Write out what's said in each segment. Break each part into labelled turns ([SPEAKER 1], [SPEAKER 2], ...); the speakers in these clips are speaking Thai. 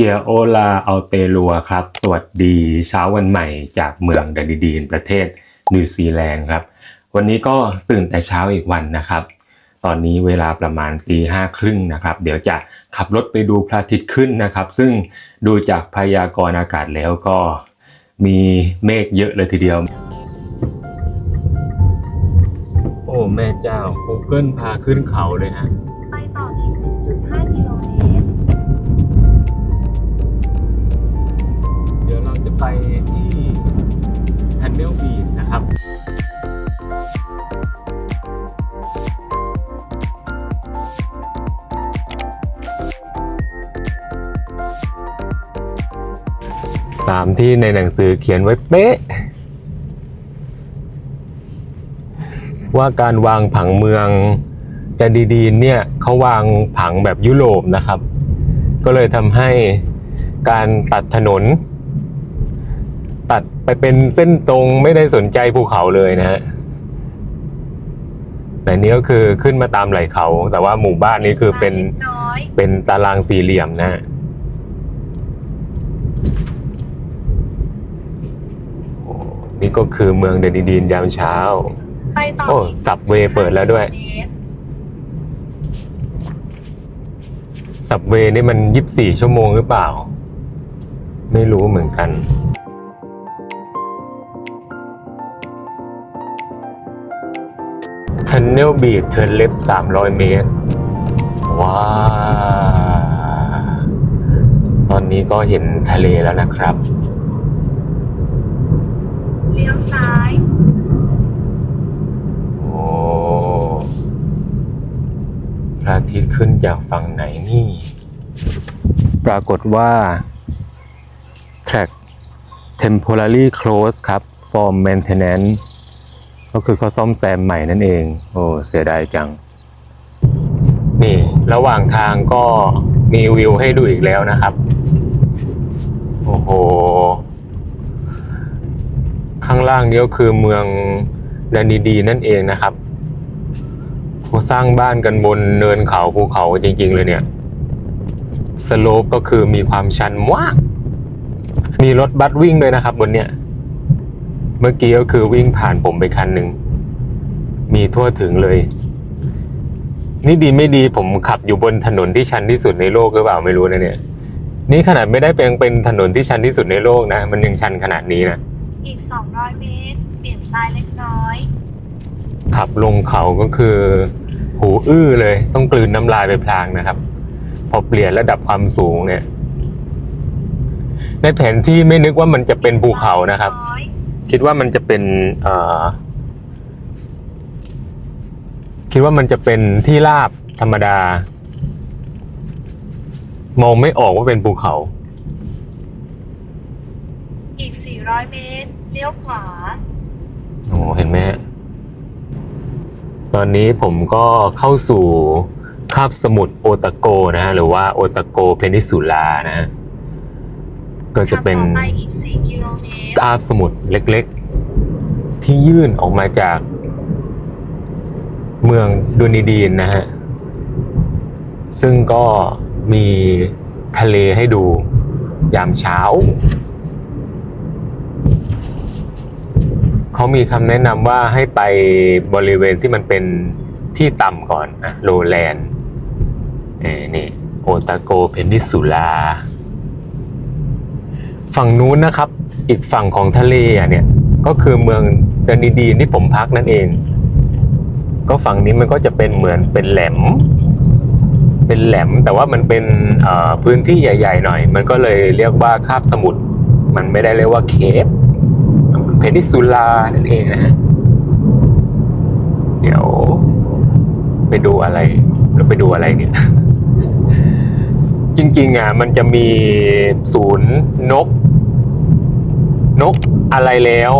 [SPEAKER 1] คียโอลาอัลเตลัวครับ สวัสดีเช้าวันใหม่จากเมืองดันดีดีนประเทศนิวซีแลนด์ครับ วันนี้ก็ตื่นแต่เช้าอีกวันนะครับ ตอนนี้เวลาประมาณตีห้าครึ่งนะครับ เดี๋ยวจะขับรถไปดูพระอาทิตย์ขึ้นนะครับ ซึ่งดูจากพยากรณ์อากาศแล้วก็มีเมฆเยอะเลยทีเดียว โอ้ แม่เจ้า Google พาขึ้นเขาเลยฮะ
[SPEAKER 2] ไป
[SPEAKER 1] ที่ทันเนลบีนนะครับตามที่ในหนังสือเขียนไว้เป๊ะ ว่าการวางผังเมืองแดนดีดีเนี่ยเขาวางผังแบบยุโรปนะครับ ก็เลยทำให้การตัดถนน ไปเป็นเส้นตรงไม่ได้สนใจภูเขาเลยนะฮะแต่นี้ก็คือขึ้นมาตามไหล่เขา แต่ว่าหมู่บ้านนี้คือเป็น
[SPEAKER 2] ซ้ายล็กน้อย
[SPEAKER 1] เป็นตารางสี่เหลี่ยมนะฮะโอ้นี่ก็คือเมืองเดนดีนยามเช้า
[SPEAKER 2] ไปต่อ
[SPEAKER 1] โอ้
[SPEAKER 2] อีก
[SPEAKER 1] สับเวย์เปิดแล้วด้วย
[SPEAKER 2] กิโลเมตร
[SPEAKER 1] สับเวย์นี่มันยีิบสี่ชั่วโมงหรือเปล่า ไม่รู้เหมือนกัน เนลบีดเทิร์นเล็บ 300 เมตร ว้าวตอนนี้ก็เห็นทะเลแล้วนะครับ
[SPEAKER 2] เลี้ยวซ้าย
[SPEAKER 1] โอ้พระอาทิตย์ขึ้นจากฝั่งไหนนี่ ปรากฏว่า track temporarily closed ครับ for maintenance ก็คือเขาซ่อมแซมใหม่นั่นเอง โอ้เสียดายจัง นี่ระหว่างทางก็มีวิวให้ดูอีกแล้วนะครับ โอ้โห ข้างล่างนี้ก็คือเมืองแดนดีดีนั่นเองนะครับเขาสร้างบ้านกันบนเนินเขาภูเขาจริง ๆ เลยเนี่ย สโลปก็คือมีความชันมาก มีรถบัสวิ่งด้วยนะครับบนเนี่ย เมื่อกี้ก็คือวิ่งผ่านผมไปคันหนึ่ง มีทั่วถึงเลย นี่ดีไม่ดีผมขับอยู่บนถนนที่ชันที่สุดในโลกหรือเปล่าไม่รู้นะเนี่ย นี่ขนาดไม่ได้เป็นเป็นถนนที่ชันที่สุดในโลกนะ มันยังชันขนาดนี้นะ
[SPEAKER 2] อีก 200 เมตร เปลี่ยนซ้ายเล็กน้อย
[SPEAKER 1] ขับลงเขาก็คือ หูอื้อเลย ต้องกลืนน้ำลายไปพลางนะครับ พอเปลี่ยนระดับความสูงเนี่ย ในแผนที่ไม่นึกว่ามันจะเป็นภูเขานะครับ
[SPEAKER 2] ซ้ยเล็กอย
[SPEAKER 1] คิดว่ามันจะเป็นเอ่อคิดว่ามันจะเป็นที่ราบธรรมดา มองไม่ออกว่าเป็นภูเขา
[SPEAKER 2] อีก 400 เมตร เลี้ยวขวา
[SPEAKER 1] โอ้เห็นไหมฮะตอนนี้ผมก็เข้าสู่คาบสมุทรโอตาโกนะฮะ หรือว่าโอตาโกเพนิสุลานะฮะ ก็จะเป็น
[SPEAKER 2] ขับต่อไปอีก4กิโลเมตร
[SPEAKER 1] คาบสมุทรเล็กๆ ที่ยื่นออกมาจากเมืองดูนิดีนนะฮะ ซึ่งก็มีทะเลให้ดูยามเช้า เขามีคำแนะนำว่าให้ไปบริเวณที่มันเป็นที่ต่ำก่อนอะโลแลนด์เอ้นี่ โอตาโกเพนิสุลา ฝั่งนู้นนะครับ อีกฝั่งของทะเลเนี่ย ก็คือเมืองเดนิดีนที่ผมพักนั่นเอง ก็ฝั่งนี้มันก็จะเป็นเหมือนเป็นแหลม เป็นแหลมแต่ว่ามันเป็นพื้นที่ใหญ่ ๆ หน่อย มันก็เลยเรียกว่าคาบสมุทร มันไม่ได้เรียกว่าเคปเพนิซูลานั่นเองนะฮะ เดี๋ยวไปดูอะไร เราไปดูอะไรเนี่ย จริงๆอะมันจะมีศูนย์นก นกอะไรแล้ว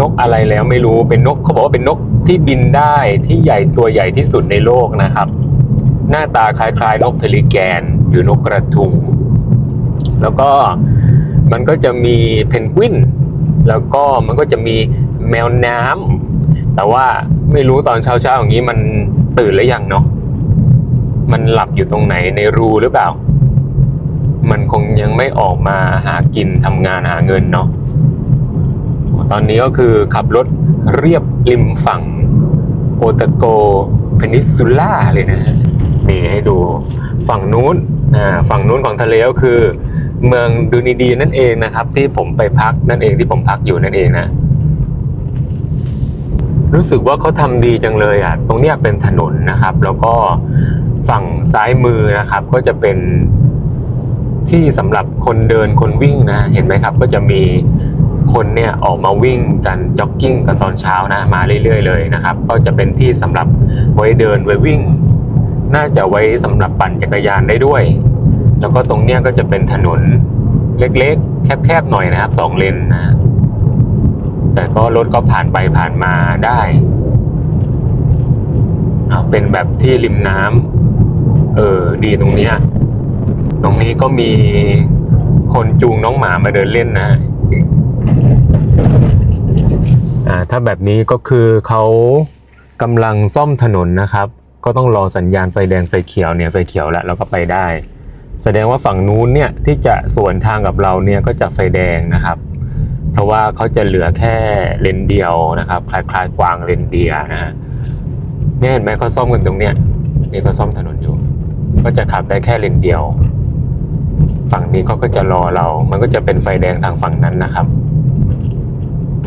[SPEAKER 1] นกอะไรแล้วไม่รู้เป็นนกเขาบอกว่าเป็นนกที่บินได้ที่ใหญ่ตัวใหญ่ที่สุดในโลกนะครับ หน้าตาคล้ายๆ นกเพลิแกนหรือนกกระทุง แล้วก็มันก็จะมีเพนกวินแล้วก็มันก็จะมีแมวน้ำแต่ว่าไม่รู้ตอนเช้าๆอย่างนี้มันตื่นหรือยังเนาะ มันหลับอยู่ตรงไหนในรูหรือเปล่า มันคงยังไม่ออกมาหากินทำงานหาเงินเนาะตอนนี้ก็คือขับรถเรียบริมฝั่งโอตาโกเพนิซูล่าเลยนะฮะนี่ให้ดูฝั่งนู้นอ่าฝั่งนู้นของทะเลก็คือ เมืองดูนีดีนั่นเองนะครับ ที่ผมไปพักนั่นเองที่ผมพักอยู่นั่นเองนะรู้สึกว่าเขาทำดีจังเลยอะ ตรงเนี้ยเป็นถนนนะครับ แล้วก็ ฝั่งซ้ายมือนะครับ ก็จะเป็นที่สำหรับคนเดินคนวิ่งนะเห็นไหมครับ ก็จะมีคนเนี่ยออกมาวิ่งกันจ็อกกิ้งกันตอนเช้านะมาเรื่อยๆเลยนะครับ ก็จะเป็นที่สำหรับไว้เดินไว้วิ่ง น่าจะไว้สำหรับปั่นจักรยานได้ด้วย แล้วก็ตรงเนี้ยก็จะเป็นถนนเล็กๆ แคบๆหน่อยนะครับสองเลนนะแต่ก็รถก็ผ่านไปผ่านมาได้เอาเป็นแบบที่ริมน้ำ เออ ดีตรงเนี้ยตรงนี้ก็มีคนจูงน้องหมามาเดินเล่นนะฮะอ่าถ้าแบบนี้ก็คือเขากำลังซ่อมถนนนะครับ ก็ต้องรอสัญญาณไฟแดงไฟเขียวเนี่ยไฟเขียวแล้วเราก็ไปได้ แสดงว่าฝั่งนู้นเนี่ยที่จะสวนทางกับเราเนี่ยก็จะไฟแดงนะครับ เพราะว่าเขาจะเหลือแค่เลนเดียวนะครับ คล้ายๆกวางเลนเดียนะฮะเนี่ยเห็นไหมเขาซ่อมกันตรงเนี้ยนี่เขาซ่อมถนน ก็จะขับได้แค่เลนเดียว ฝั่งนี้เขาก็จะรอเรา มันก็จะเป็นไฟแดงทางฝั่งนั้นนะครับ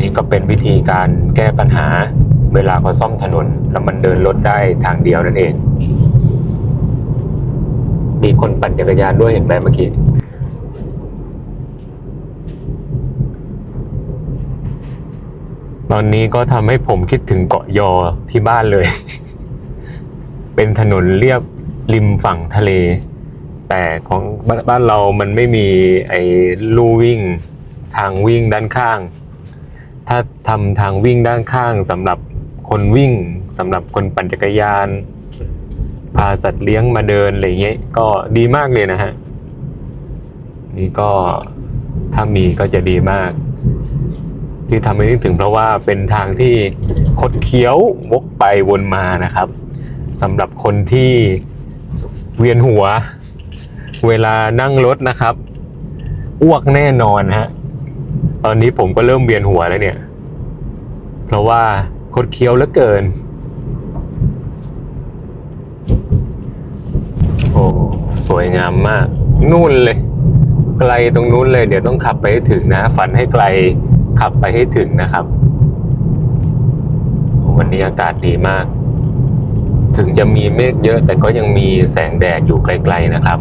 [SPEAKER 1] นี่ก็เป็นวิธีการแก้ปัญหาเวลาเขาซ่อมถนน แล้วมันเดินรถได้ทางเดียวนั่นเอง มีคนปั่นจักรยานด้วยเห็นไหมเมื่อกี้ตอนนี้ก็ทำให้ผมคิดถึงเกาะยอที่บ้านเลย เป็นถนนเรียบ ริมฝั่งทะเล แต่ของบ้านบ้านเรามันไม่มีไอ้ลู่วิ่งทางวิ่งด้านข้าง ถ้าทำทางวิ่งด้านข้างสำหรับคนวิ่งสำหรับคนปั่นจักรยาน พาสัตว์เลี้ยงมาเดินอะไรเงี้ยก็ดีมากเลยนะฮะนี่ก็ถ้ามีก็จะดีมาก ที่ทำให้นึกถึงเพราะว่าเป็นทางที่คดเคี้ยววกไปวนมานะครับสำหรับคนที่ เวียนหัว เวลานั่งรถนะครับ อ้วกแน่นอนฮะ ตอนนี้ผมก็เริ่มเวียนหัวแล้วเนี่ย เพราะว่าคดเคี้ยวเหลือเกิน โอ้สวยงามมาก นู่นเลย ไกลตรงนู้นเลย เดี๋ยวต้องขับไปให้ถึงนะ ฝันให้ไกลขับไปให้ถึงนะครับ วันนี้อากาศดีมาก ถึงจะมีเมฆเยอะแต่ก็ยังมีแสงแดดอยู่ไกลๆนะครับ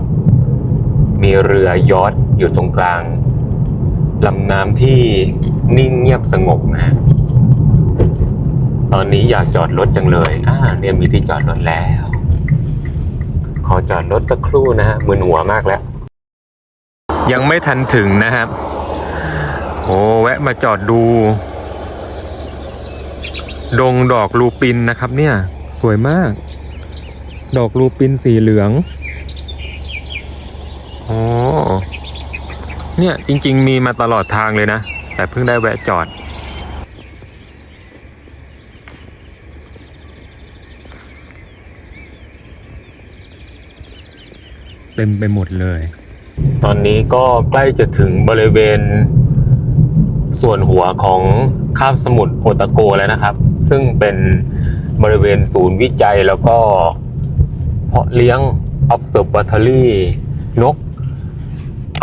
[SPEAKER 1] มีเรือยอทอยู่ตรงกลางลำน้ำที่นิ่งเงียบสงบนะฮะตอนนี้อยากจอดรถจังเลย อ่า เนี่ยมีที่จอดรถแล้ว ขอจอดรถสักครู่นะฮะมึนหัวมากแล้ว ยังไม่ทันถึงนะครับ โอ้แวะมาจอดดู ดงดอกลูปินนะครับเนี่ย สวยมาก ดอกลูปินสีเหลืองอ๋อเนี่ยจริง ๆ มีมาตลอดทางเลยนะ แต่เพิ่งได้แวะจอด เต็มไปหมดเลย ตอนนี้ก็ใกล้จะถึงบริเวณ ส่วนหัวของคาบสมุทรโอตาโกแล้วนะครับ ซึ่งเป็น บริเวณศูนย์วิจัยแล้วก็ เพาะเลี้ยง observatory นก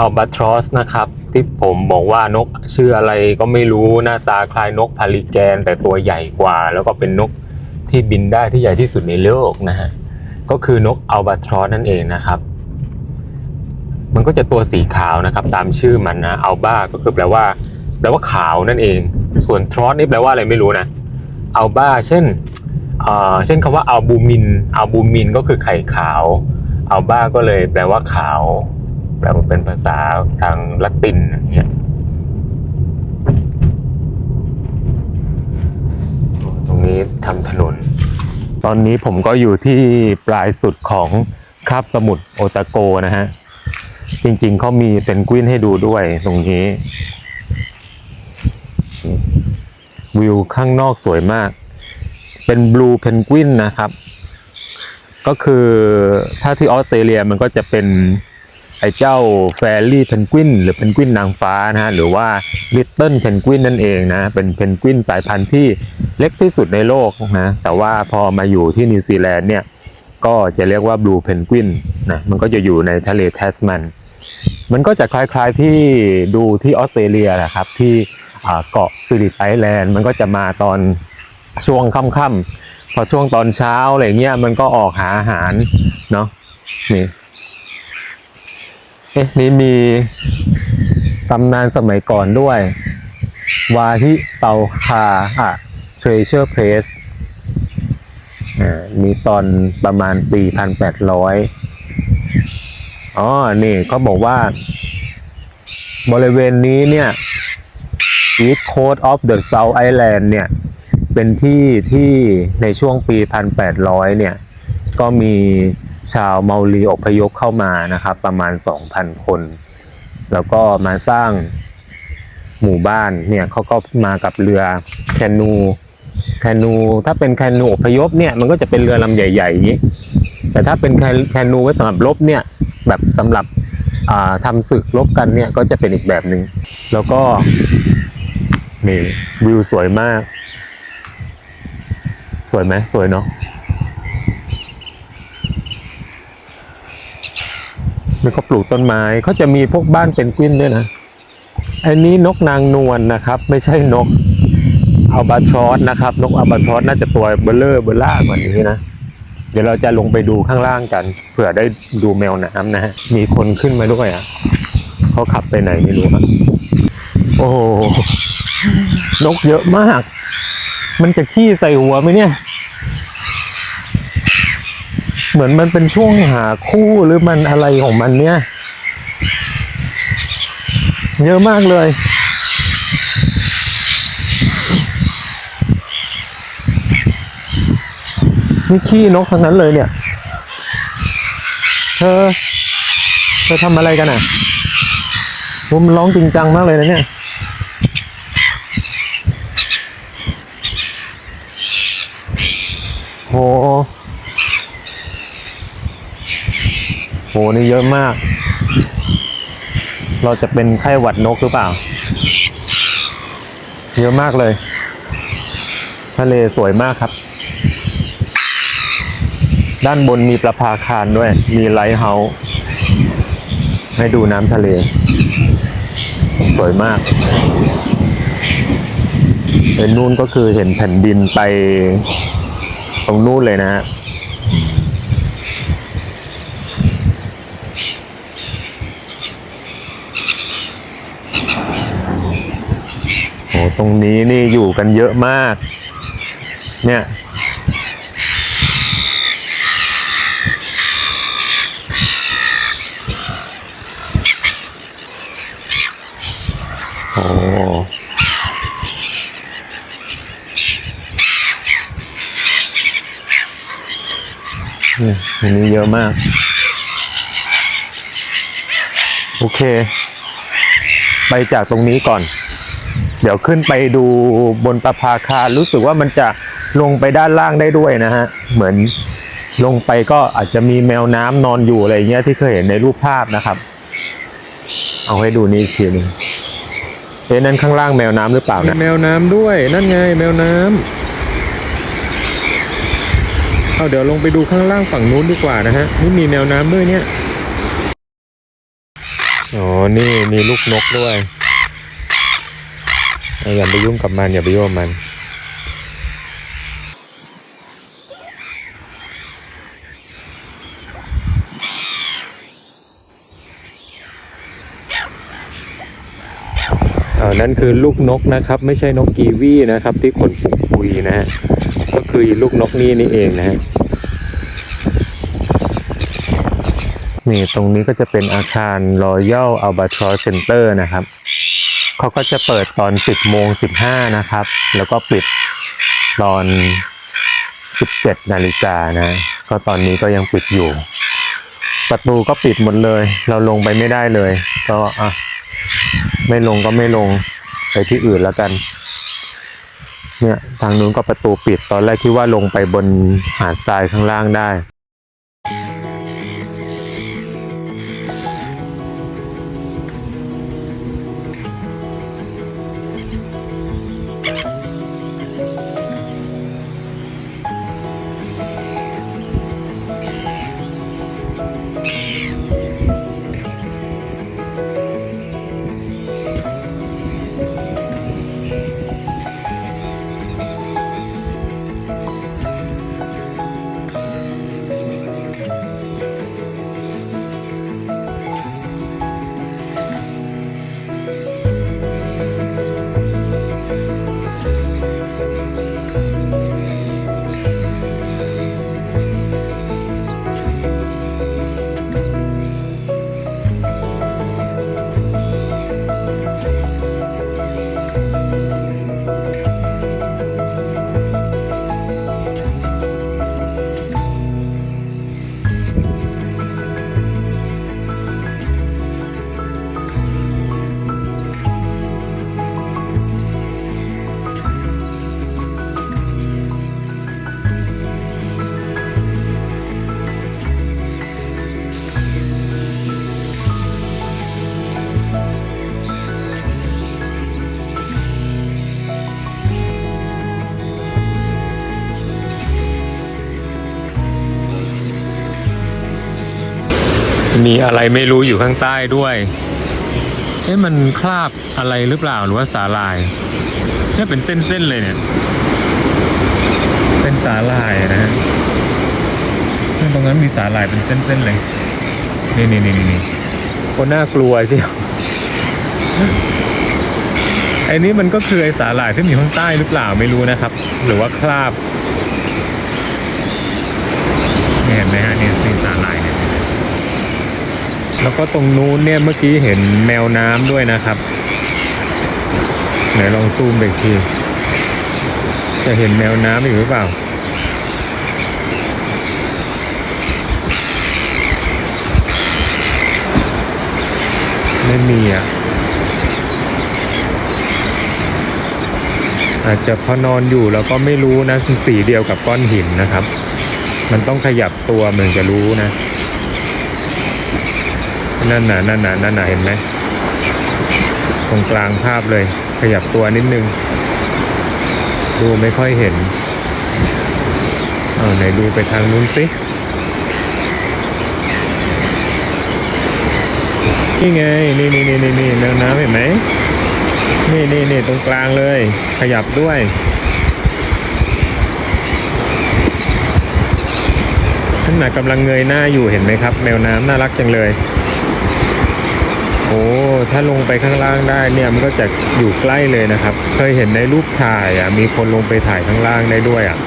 [SPEAKER 1] albatross นะครับ ที่ผมบอกว่านกชื่ออะไรก็ไม่รู้หน้าตาคล้ายนกพาลิแกน แต่ตัวใหญ่กว่า แล้วก็เป็นนกที่บินได้ที่ใหญ่ที่สุดในโลกนะฮะ ก็คือนก albatross นั่นเองนะครับ มันก็จะตัวสีขาวนะครับตามชื่อมันนะอัลบาก็คือแปลว่าแปลว่าขาวนั่นเอง ส่วนทรอสนี่แปลว่าอะไรไม่รู้นะอัลบาเช่น เช่นคำว่าอัลบูมินอัลบูมินก็คือไข่ขาวอัลบาก็เลยแปลว่าขาว แปลว่าเป็นภาษาทางละตินอย่างเงี้ยตรงนี้ทำถนน ตอนนี้ผมก็อยู่ที่ปลายสุดของคาบสมุทรโอตาโกนะฮะ จริงๆเขามีเป็นกวินให้ดูด้วยตรงนี้ วิวข้างนอกสวยมาก เป็นบลูเพนกวินนะครับ ก็คือถ้าที่ออสเตรเลียมันก็จะเป็นไอ้เจ้าแฟรี่เพนกวินหรือเพนกวินนางฟ้านะฮะหรือว่าลิตเติ้ลเพนกวินนั่นเองนะเป็นเพนกวินสายพันธุ์ที่เล็กที่สุดในโลกนะแต่ว่าพอมาอยู่ที่นิวซีแลนด์เนี่ยก็จะเรียกว่าบลูเพนกวินนะมันก็จะอยู่ในทะเลแทสมัน มันก็จะคล้ายๆที่ดูที่ออสเตรเลียแหละครับที่เกาะฟิลิปไอแลนด์มันก็จะมาตอน ช่วงค่ำๆพอช่วงตอนเช้าอะไรเงี้ยมันก็ออกหาอาหารเนาะนี่เอ๊ะนี่มีตำนานสมัยก่อนด้วย วาฮิเตาคาอะ Treasure Place อ่ามีตอนประมาณปี1800อ๋อ นี่เขาบอกว่า บริเวณนี้เนี่ย East Coast of the South Island เนี่ย เป็นที่ที่ในช่วงปี 1800 เนี่ย ก็มีชาวเมาลีอพยพเข้ามานะครับประมาณ 2,000 คน แล้วก็มาสร้างหมู่บ้านเนี่ยเขาก็มากับเรือแคนูแคนูถ้าเป็นแคนูอพยพเนี่ยมันก็จะเป็นเรือลำใหญ่ๆอย่างนี้ แต่ถ้าเป็นแคนูไว้สำหรับรบเนี่ยแบบสำหรับทำศึกรบกันเนี่ยก็จะเป็นอีกแบบหนึ่งแล้วก็นี่วิวสวยมาก วยไหมสวยเนาะนี่ก็ปลูกต้นไม้เขาจะมีพวกบ้านเป็นกวินด้วยนะอันนี้นกนางนวลนะครับ ไม่ใช่นกอัลบาทรอสนะครับ นกอัลบาทรอสน่าจะตัวเบลเลอร์เบลล่ากว่านี้นะเดี๋ยวเราจะลงไปดูข้างล่างกันเผื่อได้ดูแมวน้ำนะฮะมีคนขึ้นมาด้วยอะเขาขับไปไหนไม่รู้ครับโอ้โหนกเยอะมาก มันจะขี้ใส่หัวไหมเนี่ย เหมือนมันเป็นช่วงหาคู่หรือมันอะไรของมันเนี่ย เยอะมากเลย นี่ขี้นกทั้งนั้นเลยเนี่ย เธอ เธอทำอะไรกันอะผมนร้องจริงจังมากเลยนะเนี่ย หโหนี่เยอะมาก เราจะเป็นไข้หวัดนกหรือเปล่า เยอะมากเลย ทะเลสวยมากครับ ด้านบนมีประภาคารด้วย มีไลท์เฮาส์ให้ดูน้ำทะเล สวยมากเห็นนู่นก็คือเห็นแผ่นดินไป ตรงนู่นเลยนะฮะโหตรงนี้นี่อยู่กันเยอะมาก เนี่ยโอ้ นี่อันนี้เยอะมาก โอเค ไปจากตรงนี้ก่อน เดี๋ยวขึ้นไปดูบนประภาคารรู้สึกว่ามันจะลงไปด้านล่างได้ด้วยนะฮะ เหมือนลงไปก็อาจจะมีแมวน้ำนอนอยู่อะไรเงี้ยที่เคยเห็นในรูปภาพนะครับ เอาให้ดูนี่อีกทีนึงเอ๊ะนั่นข้างล่างแมวน้ำหรือเปล่า
[SPEAKER 3] มี
[SPEAKER 1] นะ
[SPEAKER 3] แมวน้ำด้วย นั่นไงแมวน้ำ เอาเดี๋ยวลงไปดูข้างล่างฝั่งนู้นดีกว่านะฮะนี่มีแมวน้ำด้วยเนี่ย
[SPEAKER 1] อ๋อนี่มีลูกนกด้วยอาย่าไปยุ่งกับมันอย่าไปยุ่งกับมันอ่านั่นคือลูกนกนะครับ ไม่ใช่นกกีวีนะครับ ที่ขนปุกปุยนะฮะ คือลูกนกนี่นี่เองนะฮะนี่ตรงนี้ก็จะเป็นอาคาร Royal Albatross Center นะครับ เขาก็จะเปิดตอน 10โมง15 นะครับ แล้วก็ปิดตอน 17 นาฬิกานะ ก็ตอนนี้ก็ยังปิดอยู่ ประตูก็ปิดหมดเลย เราลงไปไม่ได้เลย ก็อะ ไม่ลงก็ไม่ลงไปที่อื่นแล้วกัน เนี่ยทางนู้นก็ประตูปิดตอนแรกคิดว่าลงไปบนหาดทรายข้างล่างได้ มีอะไรไม่รู้อยู่ข้างใต้ด้วย เอ๊ะมันคราบอะไรหรือเปล่าหรือว่าสาลายเนี่ยเป็นเส้นๆเลยเนี่ย เป็นสาลายนะฮะซึ่งตรงนั้นมีสาลายเป็นเส้นๆเลย นี่นี่นี่นี่คนน่ากลัวใช่ไหมไอ้นี่มันก็คือไอ้สาหร่ายที่อยู่ข้างใต้หรือเปล่าไม่รู้นะครับ หรือว่าคราบเนี่ยเห็นไหมฮะเนี่ยนี่สาหร่ายเนี่ย แล้วก็ตรงนู้นเนี่ยเมื่อกี้เห็นแมวน้ำด้วยนะครับ ไหนลองซูมไปอีกที จะเห็นแมวน้ำอีกหรือเปล่า ไม่มีอะ อาจจะพอนอนอยู่แล้วก็ไม่รู้นะสีเดียวกับก้อนหินนะครับ มันต้องขยับตัวเหมือนจะรู้นะ นั่นน่ะนั่นน่ะนั่นน่ะเห็นไหมตรงกลางภาพเลย ขยับตัวนิดนึง ดูไม่ค่อยเห็น เอาไหนดูไปทางนู้นสินี่ไง นี่นี่นี่นี่นี่แนวน้ำเห็นไหมนี่นี่นี่ตรงกลางเลย ขยับด้วยขณะกำลังเงยหน้าอยู่เห็นไหมครับ แมวน้ำน่ารักจังเลย โอ้ถ้าลงไปข้างล่างได้เนี่ยมันก็จะอยู่ใกล้เลยนะครับ เคยเห็นในรูปถ่ายอะมีคนลงไปถ่ายข้างล่างได้ด้วยอะ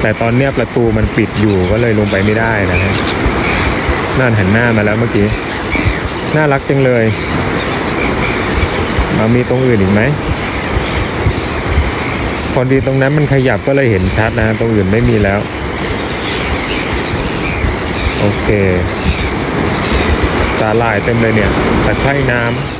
[SPEAKER 1] แต่ตอนเนี้ยประตูมันปิดอยู่ก็เลยลงไปไม่ได้นะฮะนั่นหันหน้ามาแล้วเมื่อกี้น่ารักจังเลยเอามีตรงอื่นอีกไหมพอดีตรงนั้นมันขยับก็เลยเห็นชัดนะ ตรงอื่นไม่มีแล้ว โอเคาหร่ายเต็มเลยเนี่ย แต่ไคร่น้ำ